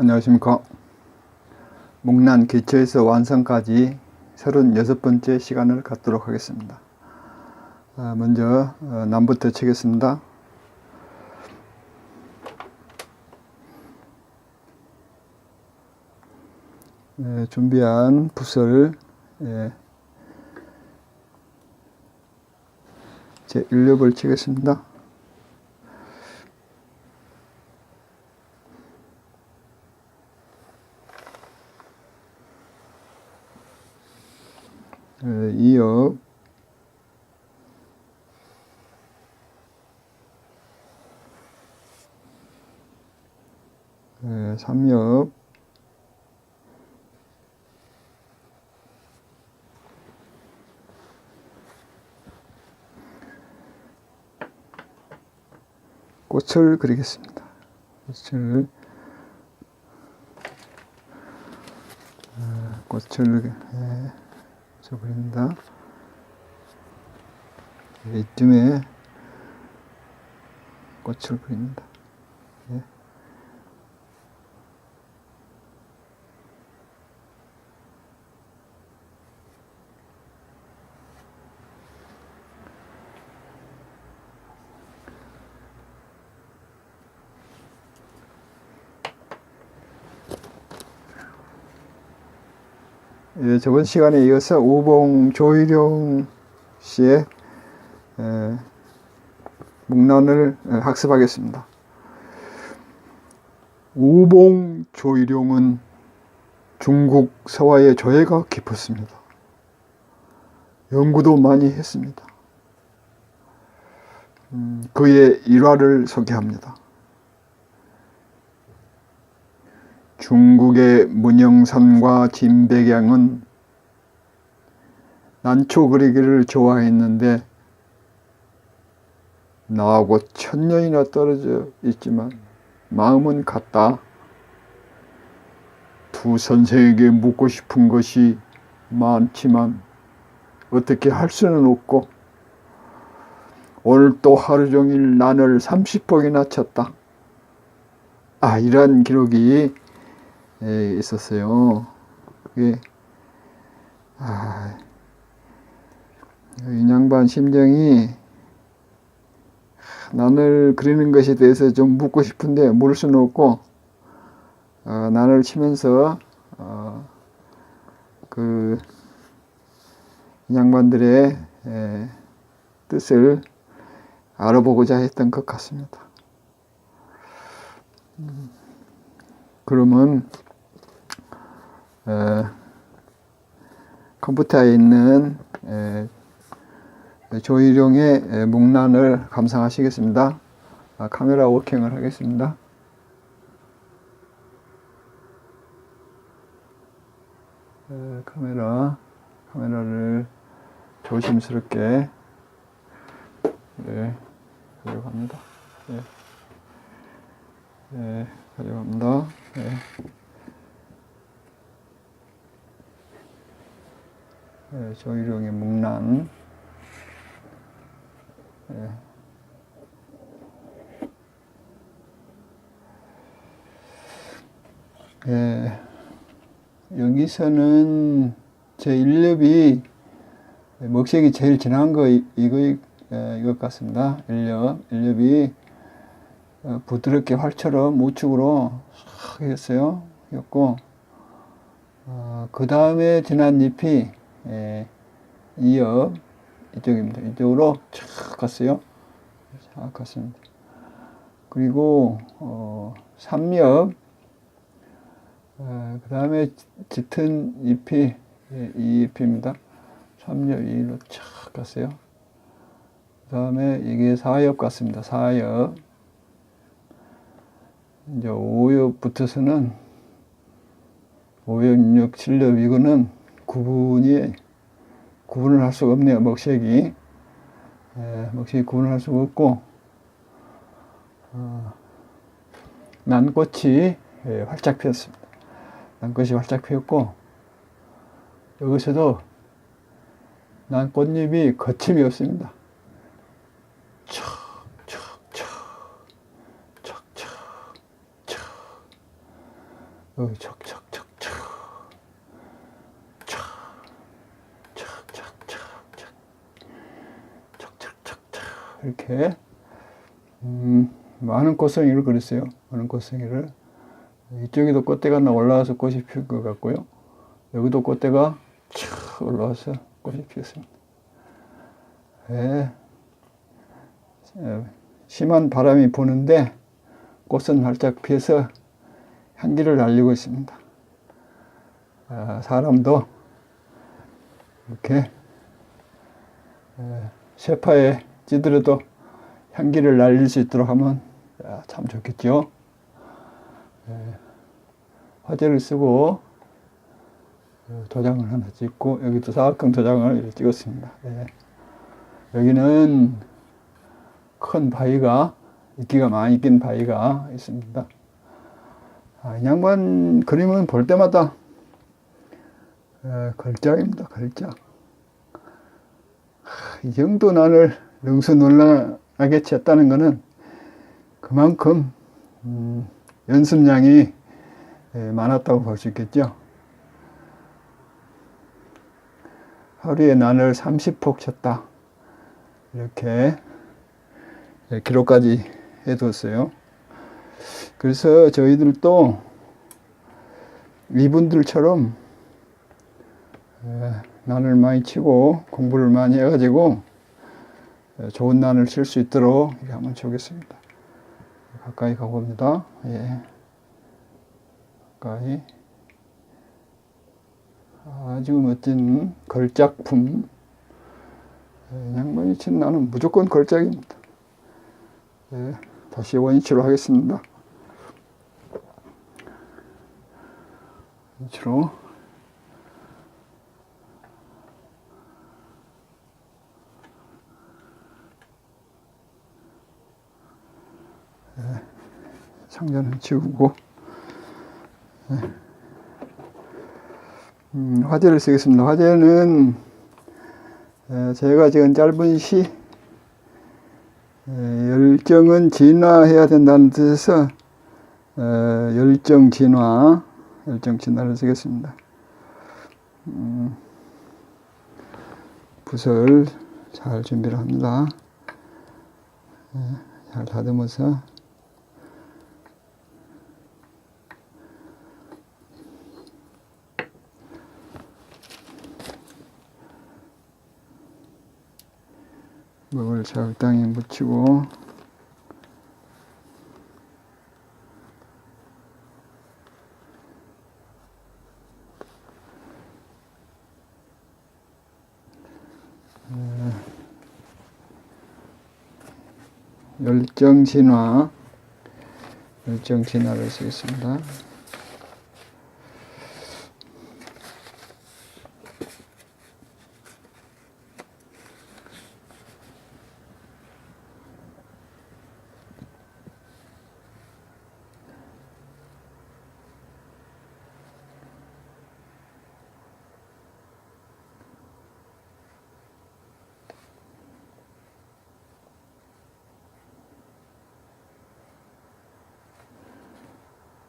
안녕하십니까. 목난 기초에서 완성까지 36번째 시간을 갖도록 하겠습니다. 아, 먼저 어, 남부터 치겠습니다. 네, 준비한 붓을 예, 제 1렵을 치겠습니다. 에, 이업 에, 삼엽 꽃을 그리겠습니다. 꽃을 어, 꽃을 예, 저 그린다. 이쯤에 꽃을 그린다. 예, 저번 시간에 이어서 우봉 조일용 씨의 에, 문란을 에, 학습하겠습니다. 우봉 조일용은 중국 서화의 조예가 깊었습니다. 연구도 많이 했습니다. 음, 그의 일화를 소개합니다. 중국의 문영선과 진백양은 난초 그리기를 좋아했는데 나하고 천년이나 떨어져 있지만 마음은 같다. 두 선생에게 묻고 싶은 것이 많지만 어떻게 할 수는 없고 오늘 또 하루 종일 난을 30폭이나 쳤다. 아, 이런 기록이 에 있었어요. 그게 아, 이 양반 심정이 난을 그리는 것에 대해서 좀 묻고 싶은데 물을 수는 없고 어, 난을 치면서 어, 그 양반들의 에, 뜻을 알아보고자 했던 것 같습니다. 음, 그러면 에, 컴퓨터에 있는 에, 조일용의 에, 목란을 감상하시겠습니다. 아, 카메라 워킹을 하겠습니다. 에, 카메라 카메라를 조심스럽게 네, 가져갑니다. 네. 네, 가져갑니다. 네. 네, 조일용의 묵란. 네. 네, 여기서는 제 1렵이 먹색이 제일 진한 거 이- 이거 에, 이것 같습니다. 1렵. 1렵이 어, 부드럽게 활처럼 우측으로 싹 했어요. 했고, 어, 그 다음에 진한 잎이 에, 2엽 이쪽입니다. 이쪽으로 쫙 갔어요. 쫙 갔습니다. 그리고 어, 3엽 그 다음에 짙은 잎이 예, 이 잎입니다. 3엽 2로 쫙 갔어요. 그 다음에 이게 4엽 같습니다. 4엽 이제 5엽 붙어서는 5엽, 6, 7엽 이거는 구분이 구분을 할 수가 없네요. 먹색이 예, 먹색이 구분을 할 수가 없고 어, 난꽃이 예, 활짝 피었습니다. 난꽃이 활짝 피었고 여기서도 난 꽃잎이 거침이 없습니다. 촥, 촥, 촥, 촥, 촥, 촥. 어, 척척척척. 척. 척척척척. 척척척척. 이렇게 음, 많은 꽃송이를 그렸어요. 많은 꽃송이를 이쪽에도 꽃대가 올라와서 꽃이 필것 같고요. 여기도 꽃대가 촥 올라와서 꽃이 피었습니다. 예. 예, 심한 바람이 부는데 꽃은 활짝 피어서 향기를 날리고 있습니다. 아, 사람도 이렇게 에, 쇠파에 찌들어도 향기를 날릴 수 있도록 하면 야, 참 좋겠죠. 에, 화제를 쓰고 어, 도장을 하나 찍고 여기도 사각형 도장을 찍었습니다. 예. 여기는 큰 바위가 이끼가 많이 낀 바위가 있습니다. 아, 이 양반 그림은 볼 때마다 에, 걸작입니다. 걸작. 하, 이 정도 난을 능수논란하게 쳤다는 것은 그만큼 음, 연습량이 에, 많았다고 볼 수 있겠죠. 하루에 난을 30폭 쳤다. 이렇게 예, 기록까지 해뒀어요. 그래서 저희들도 이분들처럼 에, 난을 많이 치고 공부를 많이 해가지고 에, 좋은 난을 칠 수 있도록 한번 쳐보겠습니다. 가까이 가봅니다. 예. 가까이. 아주 멋진 걸작품. 예, 양반이 친 나는 무조건 걸작입니다. 예, 다시 원위치로 하겠습니다. 원위치로. 상자는 지우고. 예. 음, 화제를 쓰겠습니다. 화제는 에, 제가 지금 짧은 시 에, 열정은 진화해야 된다는 뜻에서 에, 열정 진화, 열정 진화를 쓰겠습니다. 음, 붓을 잘 준비를 합니다. 에, 잘 다듬어서 먹을 적당히 묻히고 어, 열정 진화 열정 진화를 쓰겠습니다.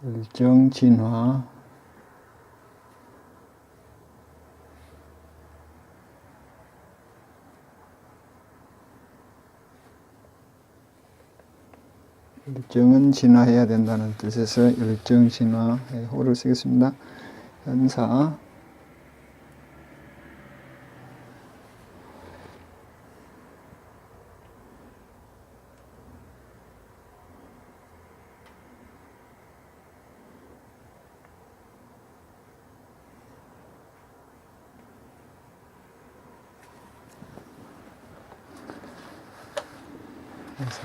열정 진화 열정은 진화해야 된다는 뜻에서 열정 진화의 호를 쓰겠습니다. 현사 현사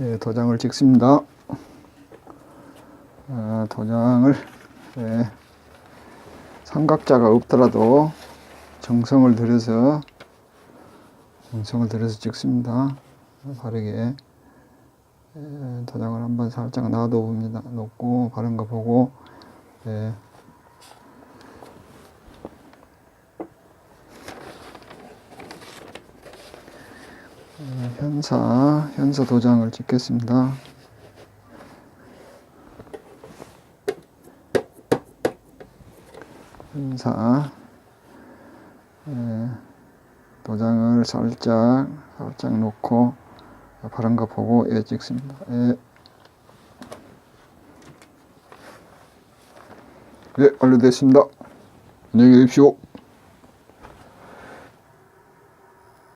예, 도장을 찍습니다. 아, 도장을 예, 삼각자가 없더라도 정성을 들여서 정성을 들여서 찍습니다. 바르게 예, 도장을 한번 살짝 놔둬 봅니다. 놓고 바른 거 보고 예, 현사, 현사 도장을 찍겠습니다. 현사, 네, 도장을 살짝, 살짝 놓고 거 보고 예 찍습니다. 예. 예, 완료됐습니다. 안녕히 계십시오.